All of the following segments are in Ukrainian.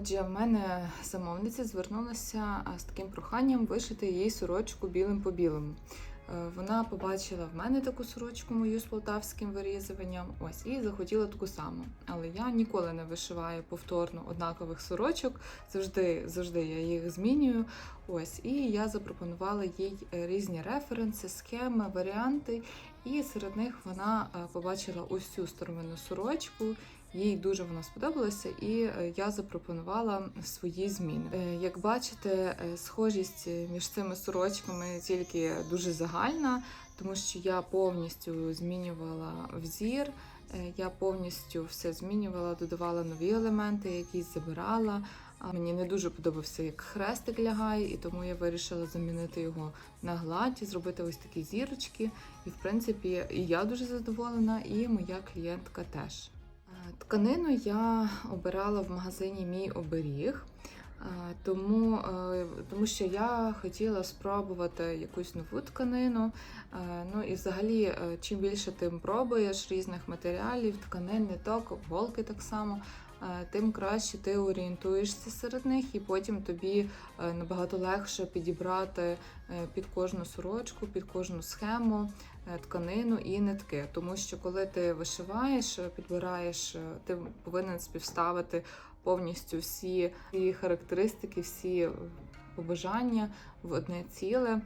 Отже, в мене замовниця звернулася з таким проханням вишити їй сорочку білим по білому. Е, Вона побачила в мене таку сорочку мою з полтавським вирізуванням. Ось і захотіла таку саму. Але я ніколи не вишиваю повторно однакових сорочок. Завжди, завжди я їх змінюю. Ось і я запропонувала їй різні референси, схеми, варіанти. І серед них вона е, побачила ось цю старовинну сорочку. Їй дуже вона сподобалася, і е, я запропонувала свої зміни. Е, Як бачите, е, схожість між цими сорочками тільки дуже загальна, тому що я повністю змінювала взір, я повністю все змінювала, додавала нові елементи, якісь забирала. А мені не дуже подобався, як хрестик лягає, і тому я вирішила замінити його на гладь, зробити ось такі зірочки. І в принципі, і я дуже задоволена, і моя клієнтка теж. Тканину я обирала в магазині Мій оберіг, е, тому, е, тому що я хотіла спробувати якусь нову тканину. Е, Ну і взагалі, чим більше ти пробуєш різних матеріалів, тканин, ниток, голки так само. Е, Тим краще ти орієнтуєшся серед них, і потім тобі е, набагато легше підібрати е, під кожну сорочку, під кожну схему тканину і нитки. Тому що коли ти вишиваєш, підбираєш, ти повинен співставити повністю всі характеристики, всі побажання в одне ціле.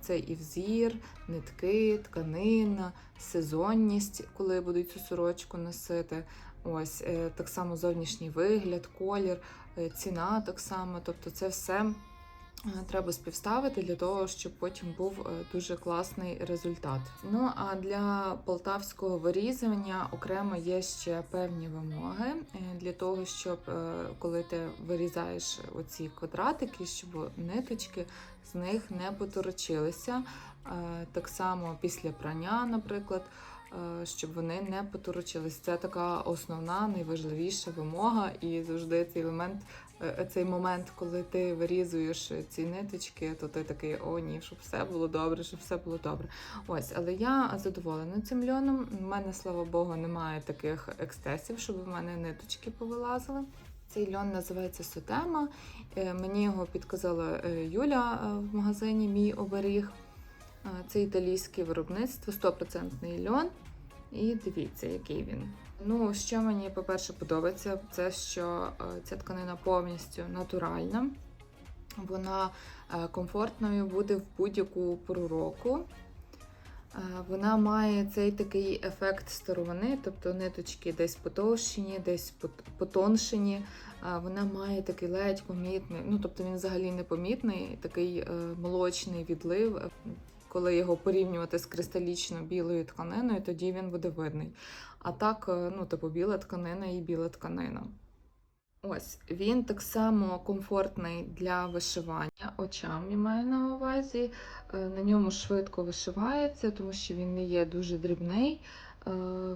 Це і взір, нитки, тканина, сезонність, коли будуть цю сорочку носити. Ось е, так само зовнішній вигляд, колір, е, ціна так само. Тобто, це все е, треба співставити для того, щоб потім був дуже класний результат. Ну а для полтавського вирізування окремо є ще певні вимоги для того, щоб коли ти вирізаєш оці квадратики, щоб ниточки з них не поторочилися. Так само після прання, наприклад. Е, Щоб вони не поторочились. Це така основна, найважливіша вимога, і завжди цей елемент е, цей момент, коли ти вирізуєш ці ниточки, то ти такий о ні, щоб все було добре, щоб все було добре. Ось, але я задоволена цим льоном. У мене, слава Богу, немає таких екстесів, щоб в мене ниточки повилазили. Цей льон називається Сотема. Е, Мені його підказала е, Юля е, в магазині Мій оберіг. Це італійське виробництво, 100% льон. І дивіться, який він. Ну, що мені, по-перше, подобається, це що е, ця тканина повністю натуральна. Вона е, комфортною буде в будь-яку пору року. Е, Вона має цей такий ефект старовини, тобто ниточки десь потовщені, десь потоншені. Вона має такий ледь помітний, ну тобто він взагалі не помітний, такий молочний відлив. Коли його порівнювати з кристалічно білою тканиною, тоді він буде видний. А так, е, ну, типу, біла тканина і біла тканина. Ось він так само комфортний для вишивання очам, я маю на увазі. Е, На ньому швидко вишивається, тому що він не є дуже дрібний. Е,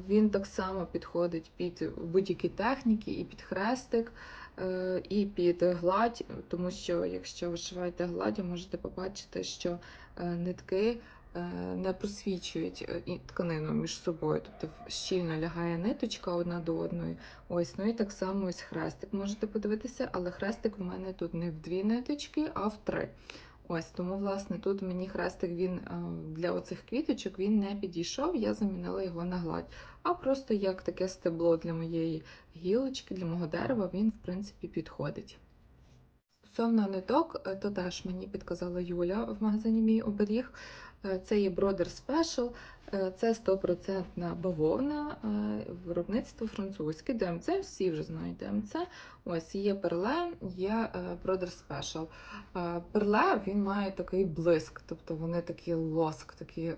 Він так само підходить під будь-які техніки, і під хрестик, е, і під гладь, тому що якщо вишиваєте гладдю, можете побачити, що е, нитки не просвічують тканину між собою, тобто щільно лягає ниточка одна до одної. Ось, ну і так само ось хрестик можете подивитися, але хрестик в мене тут не в дві ниточки, а в три. Ось, тому, власне, тут мені хрестик він е, для оцих квіточок він не підійшов, я замінила його на гладь. А просто як таке стебло для моєї гілочки, для мого дерева, він, в принципі, підходить. Стосовно ниток, е, то теж мені підказала Юля в магазині Мій оберіг. Е, Це є Brother Special, е, це 100% бавовна, е, виробництво французьке, ДМЦ, всі вже знають ДМЦ. Ось є перле, є Brother Special. Перле він має такий блиск, тобто вони такі лоск, такі.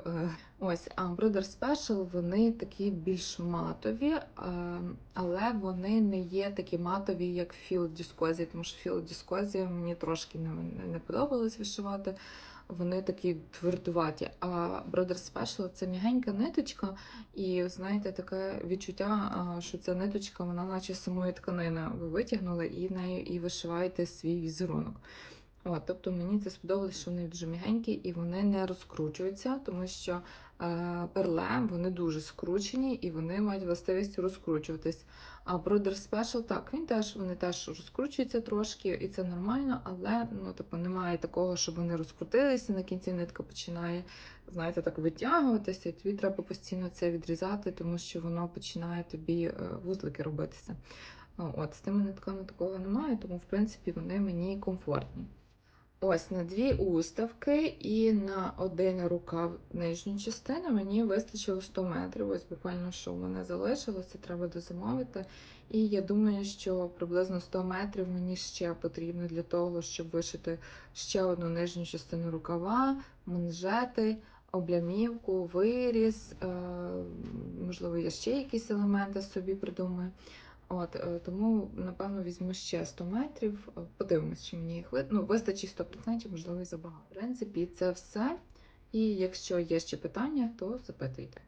Ось, а Brother Special вони такі більш матові, але вони не є такі матові, як Field Discozy, тому що Field Discozy мені трошки не, не подобалось вишивати. Вони такі твердуваті. А Brother Special це м'ягенька ниточка, і знаєте, таке відчуття, що ця ниточка, вона наче самої тканини ви витягнули і нею і вишиваєте свій візерунок. От, тобто мені це сподобалось, що вони дуже м'ягенькі і вони не розкручуються, тому що е, перле вони дуже скручені і вони мають властивість розкручуватись. А Brother Special, так, він теж вони теж розкручуються трошки, і це нормально, але ну, типу, немає такого, щоб вони розкрутилися, на кінці нитка починає, знаєте, так витягуватися, і тобі треба постійно це відрізати, тому що воно починає тобі е, вузлики робитися. От, з тими нитками такого немає, тому в принципі вони мені комфортні. Ось на дві уставки і на один рукав нижню частину мені вистачило 100 метрів. Ось буквально що в мене залишилося, треба дозамовити. І я думаю, що приблизно 100 метрів мені ще потрібно для того, щоб вишити ще одну нижню частину рукава, манжети, облямівку, виріз. Е, можливо, я ще якісь елементи собі придумаю. От, е, тому, напевно, візьму ще 100 метрів. Е, Подивимось, чи мені їх ви... ну, вистачить 100%, можливо, і забагато. В принципі, це все. І якщо є ще питання, то запитуйте.